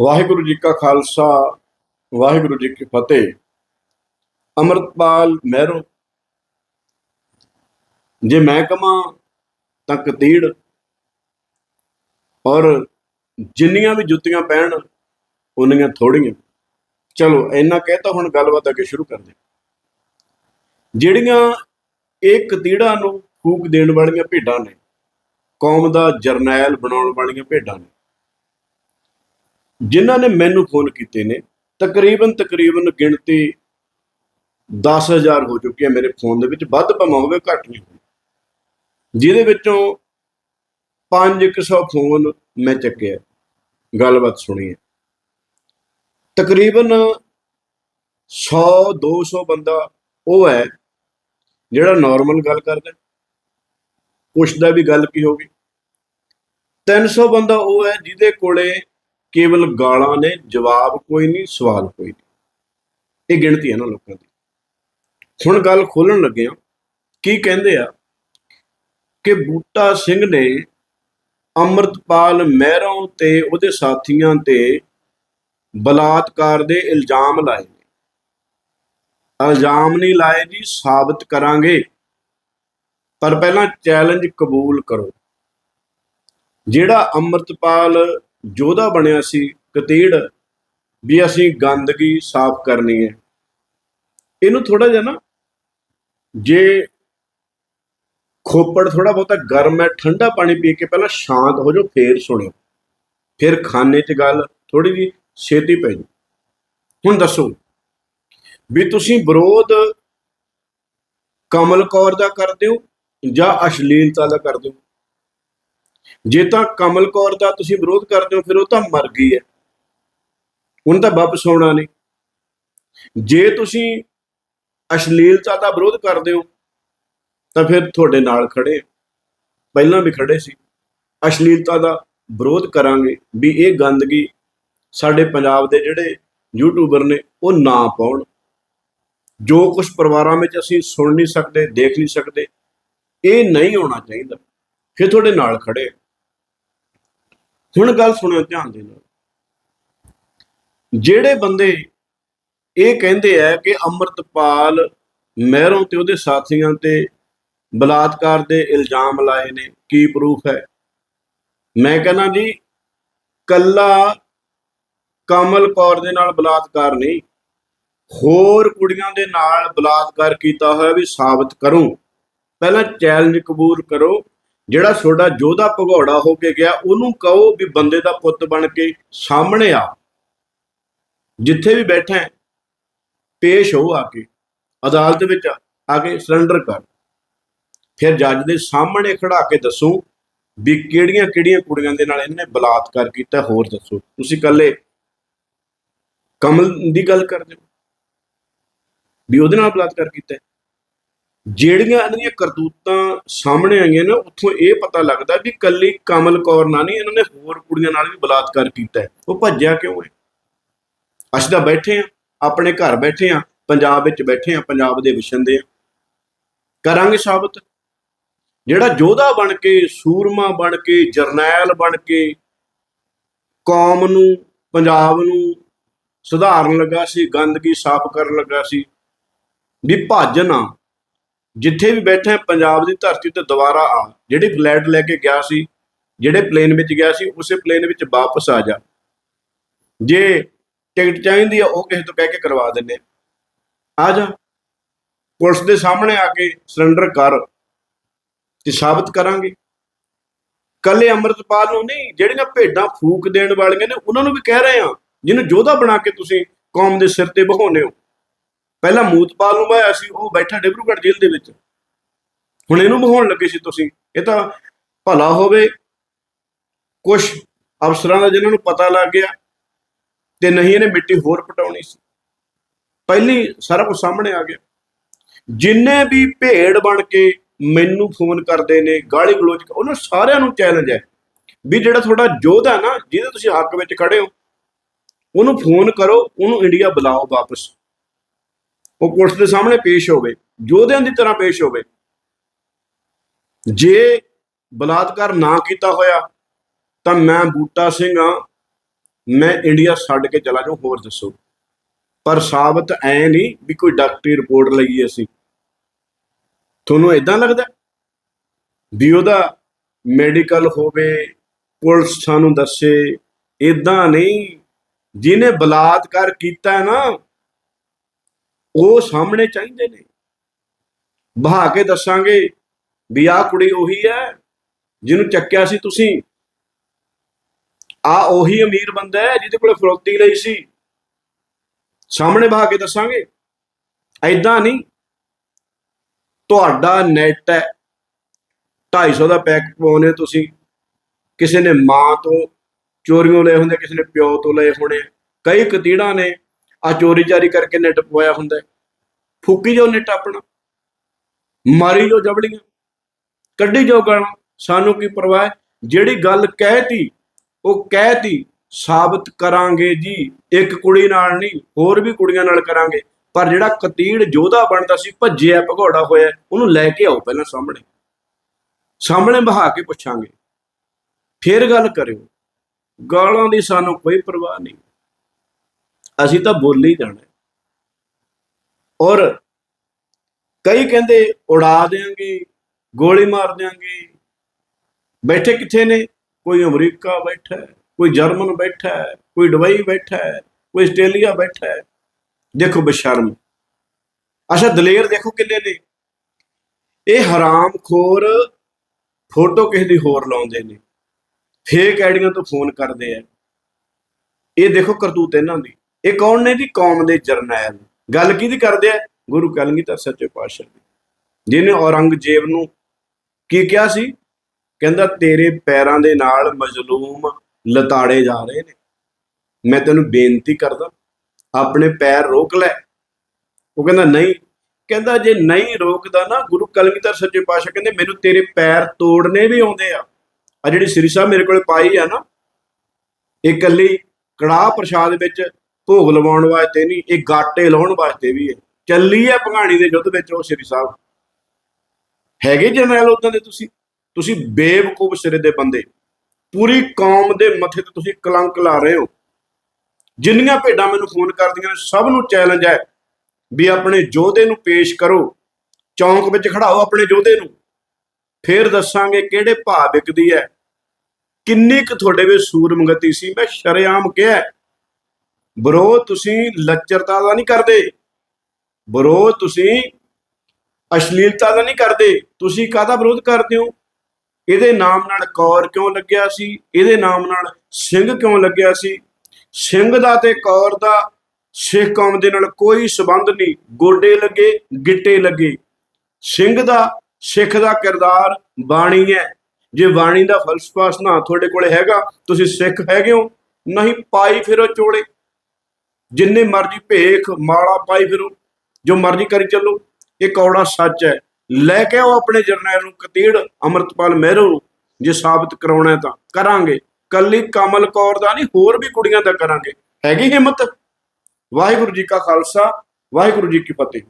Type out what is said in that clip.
ਵਾਹਿਗੁਰੂ ਜੀ ਕਾ ਖਾਲਸਾ, ਵਾਹਿਗੁਰੂ ਜੀ ਕੀ ਫਤਿਹ। ਅਮਰਤਪਾਲ ਮਹਿਰੋ। ਜੇ ਮੈਂ ਕਮਾਂ ਤਾਂ ਕਤੀੜ। ਔਰ ਜਿੰਨੀਆਂ ਵੀ ਜੁੱਤੀਆਂ ਪੈਣ ਉਨੀਆਂ ਥੋੜੀਆਂ ਚਲੋ, ਇੰਨਾ ਕਹਿ ਤਾਂ ਹੁਣ ਗੱਲਬਾਤ ਅੱਗੇ ਸ਼ੁਰੂ ਕਰਦੇ ਜਿਹੜੀਆਂ ਇਹ ਕਤੀੜਾਂ ਨੂੰ ਫੂਕ ਦੇਣ ਵਾਲੀਆਂ ਭੇਡਾਂ ਨੇ, ਕੌਮ ਦਾ ਜਰਨੈਲ ਬਣਾਉਣ ਵਾਲੀਆਂ ਭੇਡਾਂ ਨੇ ਜਿਨ੍ਹਾਂ ਨੇ ਮੈਨੂੰ ਫੋਨ ਕੀਤੇ ਨੇ, ਤਕਰੀਬਨ ਤਕਰੀਬਨ ਗਿਣਤੀ 10000 ਹੋ ਚੁੱਕੀ ਹੈ ਮੇਰੇ ਫੋਨ ਦੇ ਵਿੱਚ। ਵੱਧ ਭਾਵੇਂ ਹੋਵੇ, ਘੱਟ ਨਹੀਂ ਹੋਵੇ। ਜਿਹਦੇ ਵਿੱਚੋਂ 500 ਫੋਨ ਮੈਂ ਚੱਕਿਆ। ਗੱਲਬਾਤ ਸੁਣੀ ਹੈ। ਤਕਰੀਬਨ 100 200 ਬੰਦਾ ਉਹ ਹੈ ਜਿਹੜਾ ਨਾਰਮਲ ਗੱਲ ਕਰਦਾ। ਹੈ। ਪੁੱਛਦਾ ਵੀ ਗੱਲ ਕੀ ਹੋਗੀ 300 ਬੰਦਾ ਉਹ ਹੈ ਜਿਹਦੇ ਕੋਲੇ ਕੇਵਲ ਗਾਲਾਂ ਨੇ, ਜਵਾਬ ਕੋਈ ਨਹੀਂ, ਸਵਾਲ ਕੋਈ ਨਹੀਂ। ਇਹ ਗਿਣਤੀ ਹੈ ਨਾ ਲੋਕਾਂ ਦੀ। ਹੁਣ ਗੱਲ ਖੋਲਣ ਲੱਗੇ ਆ ਕੀ ਕਹਿੰਦੇ ਆ? ਕਿ ਬੂਟਾ ਸਿੰਘ ਨੇ ਅੰਮ੍ਰਿਤਪਾਲ ਮਹਿਰੋਂ ਤੇ ਉਹਦੇ ਸਾਥੀਆਂ ਤੇ ਬਲਾਤਕਾਰ ਦੇ ਇਲਜ਼ਾਮ ਲਾਏ ਨੇ। ਇਲਜ਼ਾਮ ਨਹੀਂ ਲਾਏ ਜੀ, ਸਾਬਤ ਕਰਾਂਗੇ। ਪਰ ਪਹਿਲਾਂ ਚੈਲੰਜ ਕਬੂਲ ਕਰੋ। ਜਿਹੜਾ ਅੰਮ੍ਰਿਤਪਾਲ ਯੋਧਾ ਬਣਿਆ ਸੀ ਕਤੀੜ, ਵੀ ਅਸੀਂ ਗੰਦਗੀ ਸਾਫ਼ ਕਰਨੀ ਹੈ। ਇਹਨੂੰ ਥੋੜਾ ਜਿਹਾ ਨਾ ਜੇ ਖੋਪੜ ਥੋੜਾ ਬਹੁਤਾ ਗਰਮ ਹੈ, ਠੰਡਾ ਪਾਣੀ ਪੀ ਕੇ ਪਹਿਲਾਂ ਸ਼ਾਂਤ ਹੋ ਜਾਓ, ਫੇਰ ਸੁਣਿਓ। ਫਿਰ ਖਾਨੇ 'ਚ ਗੱਲ ਥੋੜੀ ਜੀ ਛੇਤੀ ਪੈ ਜਾਊ ਹੁਣ ਦੱਸੋ ਵੀ ਤੁਸੀਂ ਵਿਰੋਧ ਕਮਲ ਕੌਰ ਦਾ ਕਰਦੇ ਹੋ ਜਾਂ ਅਸ਼ਲੀਲਤਾ ਦਾ ਕਰਦੇ ਹੋ? ਜੇ ਤਾਂ ਕਮਲ ਕੌਰ ਦਾ ਤੁਸੀਂ ਵਿਰੋਧ ਕਰਦੇ ਹੋ, ਫਿਰ ਉਹ ਤਾਂ ਮਰ ਗਈ ਹੈ। ਉਹਨੂੰ ਤਾਂ ਵਾਪਸ ਆਉਣਾ ਨਹੀਂ। ਜੇ ਤੁਸੀਂ ਅਸ਼ਲੀਲਤਾ ਦਾ ਵਿਰੋਧ ਕਰਦੇ ਹੋ, ਤਾਂ ਫਿਰ ਤੁਹਾਡੇ ਨਾਲ ਖੜੇ ਆ। ਪਹਿਲਾਂ ਵੀ ਖੜੇ ਸੀ। ਅਸ਼ਲੀਲਤਾ ਦਾ ਵਿਰੋਧ ਕਰਾਂਗੇ ਵੀ ਇਹ ਗੰਦਗੀ ਸਾਡੇ ਪੰਜਾਬ ਦੇ ਜਿਹੜੇ ਯੂਟਿਊਬਰ ਨੇ, ਉਹ ਨਾ ਪਾਉਣ। ਜੋ ਕੁਝ ਪਰਿਵਾਰਾਂ ਵਿੱਚ ਅਸੀਂ ਸੁਣ ਨਹੀਂ ਸਕਦੇ, ਦੇਖ ਨਹੀਂ ਸਕਦੇ, ਇਹ ਨਹੀਂ ਹੋਣਾ ਚਾਹੀਦਾ। ਫਿਰ ਤੁਹਾਡੇ ਨਾਲ ਖੜੇ ਹੁਣ ਗੱਲ ਸੁਣਿਓ, ਧਿਆਨ ਦੇ ਨਾਲ। ਜਿਹੜੇ ਬੰਦੇ ਇਹ ਕਹਿੰਦੇ ਆ ਕਿ ਅੰਮ੍ਰਿਤਪਾਲ ਮਹਿਰੋਂ ਤੇ ਉਹਦੇ ਸਾਥੀਆਂ ਤੇ ਬਲਾਤਕਾਰ ਦੇ ਇਲਜ਼ਾਮ ਲਾਏ ਨੇ, ਕੀ ਪ੍ਰੂਫ ਹੈ? ਮੈਂ ਕਹਿੰਦਾ ਜੀ, ਕੱਲਾ ਕਮਲ ਕੌਰ ਦੇ ਨਾਲ ਬਲਾਤਕਾਰ ਨਹੀਂ, ਹੋਰ ਕੁੜੀਆਂ ਦੇ ਨਾਲ ਬਲਾਤਕਾਰ ਕੀਤਾ ਹੋਇਆ ਵੀ ਸਾਬਤ ਕਰੋ। ਪਹਿਲਾਂ ਚੈਲੰਜ ਕਬੂਲ ਕਰੋ ਜਿਹੜਾ ਤੁਹਾਡਾ ਜੋਧਾ ਭਗੌੜਾ ਹੋ ਕੇ ਗਿਆ, ਉਹਨੂੰ ਕਹੋ ਵੀ ਬੰਦੇ ਦਾ ਪੁੱਤ ਬਣ ਕੇ ਸਾਹਮਣੇ ਆ। ਜਿੱਥੇ ਵੀ ਬੈਠਾ ਪੇਸ਼ ਹੋ ਆ ਕੇ, ਅਦਾਲਤ ਵਿੱਚ ਆ ਕੇ ਸਰੈਂਡਰ ਕਰ। ਫਿਰ ਜੱਜ ਦੇ ਸਾਹਮਣੇ ਖੜਾ ਕੇ ਦੱਸੋ ਵੀ ਕਿਹੜੀਆਂ ਕਿਹੜੀਆਂ ਕੁੜੀਆਂ ਦੇ ਨਾਲ ਇਹਨਾਂ ਨੇ ਬਲਾਤਕਾਰ ਕੀਤਾ, ਹੋਰ ਦੱਸੋ। ਤੁਸੀਂ ਇਕੱਲੇ ਕਮਲ ਦੀ ਗੱਲ ਕਰਦੇ ਹੋ? ਵੀ ਉਹਦੇ ਨਾਲ ਬਲਾਤਕਾਰ ਕੀਤਾ ਜਿਹੜੀਆਂ ਇਹਨਾਂ ਦੀਆਂ ਕਰਤੂਤਾਂ ਸਾਹਮਣੇ ਆਈਆਂ ਨੇ, ਉੱਥੋਂ ਇਹ ਪਤਾ ਲੱਗਦਾ ਕਿ ਕੱਲੀ ਕਮਲ ਕੌਰ ਨਾਲ ਨਹੀਂ, ਇਹਨਾਂ ਨੇ ਹੋਰ ਕੁੜੀਆਂ ਨਾਲ ਵੀ ਬਲਾਤਕਾਰ ਕੀਤਾ ਹੈ। ਉਹ ਭੱਜਿਆ ਕਿਉਂ ਹੈ? ਅਸੀਂ ਤਾਂ ਬੈਠੇ ਆ ਆਪਣੇ ਘਰ ਬੈਠੇ ਆ ਪੰਜਾਬ ਵਿੱਚ ਬੈਠੇ ਆ ਪੰਜਾਬ ਦੇ ਵਿਸ਼ੰਦੇ ਆ ਕਰਾਂਗੇ ਸਾਬਤ। ਜਿਹੜਾ ਯੋਧਾ ਬਣ ਕੇ, ਸੂਰਮਾ ਬਣ ਕੇ, ਜਰਨੈਲ ਬਣ ਕੇ ਕੌਮ ਨੂੰ, ਪੰਜਾਬ ਨੂੰ ਸੁਧਾਰਨ ਲੱਗਾ ਸੀ, ਗੰਦਗੀ ਸਾਫ਼ ਕਰਨ ਲੱਗਾ ਸੀ, ਵੀ ਭੱਜ ਨਾ। ਜਿੱਥੇ ਵੀ ਬੈਠੇ ਪੰਜਾਬ ਦੀ ਧਰਤੀ ਤੇ ਦੁਬਾਰਾ ਆ। ਜਿਹੜੀ ਫਲੈਟ ਲੈ ਕੇ ਗਿਆ ਸੀ, ਜਿਹੜੇ ਪਲੇਨ ਵਿੱਚ ਗਿਆ ਸੀ, ਉਸੇ ਪਲੇਨ ਵਿੱਚ ਵਾਪਸ ਆ ਜਾ। ਜੇ ਟਿਕਟ ਚਾਹੀਦੀ ਆ, ਉਹ ਕਿਸੇ ਤੋਂ ਕਹਿ ਕੇ ਕਰਵਾ ਦਿੰਦੇ ਆ। ਜਾ। ਪੁਲਿਸ ਦੇ ਸਾਹਮਣੇ ਆ ਕੇ ਸਰੈਂਡਰ ਕਰ। ਤੇ ਸਾਬਤ ਕਰਾਂਗੇ। ਕੱਲੇ ਅੰਮ੍ਰਿਤਪਾਲ ਨੂੰ ਨਹੀਂ ਜਿਹੜੀਆਂ ਭੇਡਾਂ ਫੂਕ ਦੇਣ ਵਾਲੀਆਂ ਨੇ, ਉਹਨਾਂ ਨੂੰ ਵੀ ਕਹਿ ਰਹੇ ਆ, ਜਿਹਨੂੰ ਯੋਧਾ ਬਣਾ ਕੇ ਤੁਸੀਂ ਕੌਮ ਦੇ ਸਿਰ ਤੇ ਬਹਾਉਂਦੇ ਹੋ। ਪਹਿਲਾਂ ਮੂਤਪਾਲ ਨੂੰ ਬਾਇਆ ਸੀ ਉਹ ਬੈਠਾ ਡਿਬਰੂਗੜ੍ਹ ਜੇਲ੍ਹ ਦੇ ਵਿੱਚ। ਹੁਣ ਇਹਨੂੰ ਬਹਾਉਣ ਲੱਗੇ ਸੀ ਤੁਸੀਂ। ਇਹ ਤਾਂ ਭਲਾ ਹੋਵੇ ਕੁਝ ਅਫਸਰਾਂ ਦਾ ਜਿਨ੍ਹਾਂ ਨੂੰ ਪਤਾ ਲੱਗ ਗਿਆ ਤੇ ਨਹੀਂ ਇਹਨੇ ਮਿੱਟੀ ਹੋਰ ਪਟਾਉਣੀ ਸੀ। ਪਹਿਲੀ ਸਾਰਾ ਕੁਝ ਸਾਹਮਣੇ ਆ ਗਿਆ। ਜਿੰਨੇ ਵੀ ਭੇੜ ਬਣ ਕੇ ਮੈਨੂੰ ਫੋਨ ਕਰਦੇ ਨੇ, ਗਾਲੀ ਗਲੋਚ ਉਹਨਾਂ ਸਾਰਿਆਂ ਨੂੰ ਚੈਲੰਜ ਹੈ ਵੀ ਜਿਹੜਾ ਤੁਹਾਡਾ ਯੋਧਾ ਨਾ, ਜਿਹਦੇ ਤੁਸੀਂ ਹੱਕ ਵਿੱਚ ਖੜੇ ਹੋ, ਉਹਨੂੰ ਫੋਨ ਕਰੋ, ਉਹਨੂੰ ਇੰਡੀਆ ਬੁਲਾਓ ਵਾਪਸ। ਉਹ ਪੁਲਿਸ ਦੇ ਸਾਹਮਣੇ ਪੇਸ਼ ਹੋਵੇ, ਯੋਧਿਆਂ ਦੀ ਤਰ੍ਹਾਂ ਪੇਸ਼ ਹੋਵੇ। ਜੇ ਬਲਾਤਕਾਰ ਨਾ ਕੀਤਾ ਹੋਇਆ, ਤਾਂ ਮੈਂ ਬੂਟਾ ਸਿੰਘ ਆ ਮੈਂ ਇੰਡੀਆ ਛੱਡ ਕੇ ਚਲਾ ਜਾਊਂ, ਹੋਰ ਦੱਸੋ। ਪਰ ਸਾਬਤ ਐ ਨਹੀਂ ਵੀ ਕੋਈ ਡਾਕਟਰੀ ਰਿਪੋਰਟ ਲਈ ਅਸੀਂ। ਤੁਹਾਨੂੰ ਇਦਾਂ ਲੱਗਦਾ ਵੀ ਉਹਦਾ ਮੈਡੀਕਲ ਹੋਵੇ, ਪੁਲਿਸ ਸਾਨੂੰ ਦੱਸੇ ਇਦਾਂ ਨਹੀਂ। ਜਿਹਨੇ ਬਲਾਤਕਾਰ ਕੀਤਾ ਨਾ ਉਹ ਸਾਹਮਣੇ ਚਾਹੀਦੇ ਨੇ। ਬਹਾ ਕੇ ਦੱਸਾਂਗੇ ਵੀ ਆਹ ਕੁੜੀ ਉਹੀ ਹੈ, ਜਿਹਨੂੰ ਚੱਕਿਆ ਸੀ ਤੁਸੀਂ। ਆ ਉਹੀ ਅਮੀਰ ਬੰਦਾ ਹੈ, ਜਿਹਦੇ ਕੋਲ ਫਰੋਤੀ ਲਈ ਸੀ। ਸਾਹਮਣੇ ਬਹਾ ਕੇ ਦੱਸਾਂਗੇ। ਐਦਾਂ ਨਹੀਂ। ਤੁਹਾਡਾ ਨੈਟ ਹੈ। 250 ਦਾ ਪੈਕ ਪਾਉਨੇ ਤੁਸੀਂ। ਕਿਸੇ ਨੇ ਮਾਂ ਤੋਂ ਚੋਰੀਆਂ ਲਏ ਹੁੰਦੇ, ਕਿਸੇ ਨੇ ਪਿਓ ਤੋਂ ਲਏ ਹੋਣੇ। ਕਈ ਕਤੀੜਾਂ ਨੇ। ਆ ਚੋਰੀ ਚਾਰੀ ਕਰਕੇ ਨਿੱਟ ਪਵਾਇਆ ਹੁੰਦਾ ਫੂਕੀ ਜੋ ਨਿੱਟ ਆਪਣਾ, ਮਾਰੀ ਜੋ ਜਬੜੀਆਂ ਕੱਢੀ ਜੋ ਗਾਲਾਂ, ਸਾਨੂੰ ਕੀ ਪਰਵਾਹ ਜਿਹੜੀ ਗੱਲ ਕਹਿਤੀ, ਉਹ ਕਹਿਤੀ, ਸਾਬਤ ਕਰਾਂਗੇ ਜੀ, ਇੱਕ ਕੁੜੀ ਨਾਲ ਨਹੀਂ, ਹੋਰ ਵੀ ਕੁੜੀਆਂ ਨਾਲ ਕਰਾਂਗੇ। ਪਰ ਜਿਹੜਾ ਕਤੀੜ ਜੋਧਾ ਬਣਦਾ ਸੀ, ਭੱਜਿਆ, ਭਗੌੜਾ ਹੋਇਆ, ਉਹਨੂੰ ਲੈ ਕੇ ਆਓ ਪਹਿਲਾਂ ਸਾਹਮਣੇ। ਸਾਹਮਣੇ ਬਹਾ ਕੇ ਪੁੱਛਾਂਗੇ। ਫਿਰ ਗੱਲ ਕਰਿਓ। ਗਾਲਾਂ ਦੀ ਸਾਨੂੰ ਕੋਈ ਪਰਵਾਹ ਨਹੀਂ। ਅਸੀਂ ਤਾਂ ਬੋਲ ਹੀ ਜਾਣਾ। ਔਰ ਕਈ ਕਹਿੰਦੇ ਉਡਾ ਦੇਾਂਗੇ ਗੋਲੀ ਮਾਰ ਦਿਆਂਗੇ। ਬੈਠੇ ਕਿੱਥੇ ਨੇ? ਕੋਈ ਅਮਰੀਕਾ ਬੈਠਾ ਹੈ, ਕੋਈ ਜਰਮਨ ਬੈਠਾ ਹੈ, ਕੋਈ ਦੁਬਈ ਬੈਠਾ ਹੈ, ਕੋਈ ਆਸਟ੍ਰੇਲੀਆ ਬੈਠਾ ਹੈ। ਦੇਖੋ ਬਸ਼ਰਮ। ਅੱਛਾ, ਦਲੇਰ ਦੇਖੋ ਕਿੰਨੇ ਨੇ। ਇਹ ਹਰਾਮਖੋਰ ਫੋਟੋ ਕਿਸੇ ਦੀ ਹੋਰ ਲਾਉਂਦੇ ਨੇ। ਫੇਕ ਆਈਡੀਆਂ ਤੋਂ ਫੋਨ ਕਰਦੇ ਆ। ਇਹ ਦੇਖੋ ਕਰਤੂਤ ਇਹਨਾਂ ਦੀ। ਇਹ ਕੌਣ ਨੇ ਜੀ? ਕੌਮ ਦੇ ਜਰਨੈਲ। ਗੱਲ ਕਿਹਦੀ ਕਰਦੇ ਆ? ਗੁਰੂ ਕਲਗੀਧਰ ਸੱਚੇ ਪਾਤਸ਼ਾਹ ਦੀ। ਜਿਹਨੇ ਔਰੰਗਜ਼ੇਬ ਨੂੰ ਕੀ ਕਿਹਾ ਸੀ? ਕਹਿੰਦਾ, ਤੇਰੇ ਪੈਰਾਂ ਦੇ ਨਾਲ ਮਜ਼ਲੂਮ ਲਤਾੜੇ ਜਾ ਰਹੇ ਨੇ। ਮੈਂ ਤੈਨੂੰ ਬੇਨਤੀ ਕਰਦਾ, ਆਪਣੇ ਪੈਰ ਰੋਕ ਲੈ। ਉਹ ਕਹਿੰਦਾ, ਨਹੀਂ। ਕਹਿੰਦਾ, ਜੇ ਨਹੀਂ ਰੋਕਦਾ ਨਾ ਗੁਰੂ ਕਲਗੀਧਰ ਸੱਚੇ ਪਾਤਸ਼ਾਹ, ਕਹਿੰਦੇ, ਮੈਨੂੰ ਤੇਰੇ ਪੈਰ ਤੋੜਨੇ ਵੀ ਆਉਂਦੇ ਆ। ਆ ਜਿਹੜੀ ਸ੍ਰੀ ਸਾਹਿਬ ਮੇਰੇ ਕੋਲ ਪਾਈ ਆ ਨਾ, ਇਹ ਇਕੱਲੀ ਕੜਾਹ ਪ੍ਰਸ਼ਾਦ ਵਿੱਚ ਭੋਗ ਲਵਾਉਣ ਵਾਸਤੇ ਨਹੀਂ, ਇਹ ਗਾਟੇ ਲਾਉਣ ਵਾਸਤੇ ਵੀ ਹੈ। ਚੱਲੀ ਹੈ ਭਗਾਣੀ ਦੇ ਯੁੱਧ ਵਿੱਚ ਉਹ ਸ੍ਰੀ ਸਾਹਿਬ। ਹੈਗੇ ਜਰਨੈਲ ਉਦਾਂ ਦੇ ਤੁਸੀਂ? ਤੁਸੀਂ ਬੇਵਕੂਫ ਸਿਰੇ ਦੇ ਬੰਦੇ। ਪੂਰੀ ਕੌਮ ਦੇ ਮੱਥੇ ਤੇ ਤੁਸੀਂ ਕਲੰਕ ਲਾ ਰਹੇ ਹੋ। ਜਿੰਨੀਆਂ ਭੇਡਾਂ ਮੈਨੂੰ ਫੋਨ ਕਰਦੀਆਂ ਨੇ ਸਭ ਨੂੰ ਚੈਲੰਜ ਹੈ ਵੀ ਆਪਣੇ ਯੋਧੇ ਨੂੰ ਪੇਸ਼ ਕਰੋ। ਚੌਂਕ ਵਿੱਚ ਖੜਾਓ ਆਪਣੇ ਯੋਧੇ ਨੂੰ। ਫੇਰ ਦੱਸਾਂਗੇ ਕਿਹੜੇ ਭਾਅ ਵਿਕਦੀ ਹੈ। ਕਿੰਨੀ ਕੁ ਤੁਹਾਡੇ ਵਿੱਚ ਸੂਰਮਗਤੀ ਸੀ? ਮੈਂ ਸ਼ਰੇਆਮ ਕਿਹਾ ਵਿਰੋਧ ਤੁਸੀਂ ਲੱਚਰਤਾ ਦਾ ਨਹੀਂ ਕਰਦੇ। ਵਿਰੋਧ ਤੁਸੀਂ ਅਸ਼ਲੀਲਤਾ ਦਾ ਨਹੀਂ ਕਰਦੇ। ਤੁਸੀਂ ਕਾਹਦਾ ਵਿਰੋਧ ਕਰਦੇ ਹੋ? ਇਹਦੇ ਨਾਮ ਨਾਲ ਕੌਰ ਕਿਉਂ ਲੱਗਿਆ ਸੀ? ਇਹਦੇ ਨਾਮ ਨਾਲ ਸਿੰਘ ਕਿਉਂ ਲੱਗਿਆ ਸੀ? ਸਿੰਘ ਦਾ ਤੇ ਕੌਰ ਦਾ ਸਿੱਖ ਕੌਮ ਦੇ ਨਾਲ ਕੋਈ ਸਬੰਧ ਨਹੀਂ। ਗੋਡੇ ਲੱਗੇ, ਗਿੱਟੇ ਲੱਗੇ। ਸਿੰਘ ਦਾ, ਸਿੱਖ ਦਾ ਕਿਰਦਾਰ ਬਾਣੀ ਹੈ। ਜੇ ਬਾਣੀ ਦਾ ਫਲਸਫਾ ਨਾ ਤੁਹਾਡੇ ਕੋਲੇ ਹੈਗਾ, ਤੁਸੀਂ ਸਿੱਖ ਹੈਗੇ ਹੋ। ਨਹੀਂ, ਪਾਈ ਫਿਰੋ ਚੋਲੇ। ਜਿੰਨੇ ਮਰਜ਼ੀ ਭੇਖ ਮਾਲਾ ਪਾਈ ਫਿਰੋ, ਜੋ ਮਰਜ਼ੀ ਕਰੀ ਚੱਲੋ, ਇਹ ਕੌੜਾ ਸੱਚ ਹੈ। ਲੈ ਕੇ ਆਓ ਆਪਣੇ ਜਰਨੈਲ ਨੂੰ, ਕਤੀੜ, ਅਮਰਤਪਾਲ ਮਹਿਰੋ ਨੂੰ, ਜੇ ਸਾਬਤ ਕਰਾਉਣਾ ਤਾਂ। ਕਰਾਂਗੇ। ਕੱਲੀ ਕਮਲ ਕੌਰ ਦਾ ਨਹੀਂ, ਹੋਰ ਵੀ ਕੁੜੀਆਂ ਦਾ ਕਰਾਂਗੇ। ਹੈਗੀ ਹਿੰਮਤ? ਵਾਹਿਗੁਰੂ ਜੀ ਕਾ ਖਾਲਸਾ, ਵਾਹਿਗੁਰੂ ਜੀ ਕੀ ਫਤਿਹ।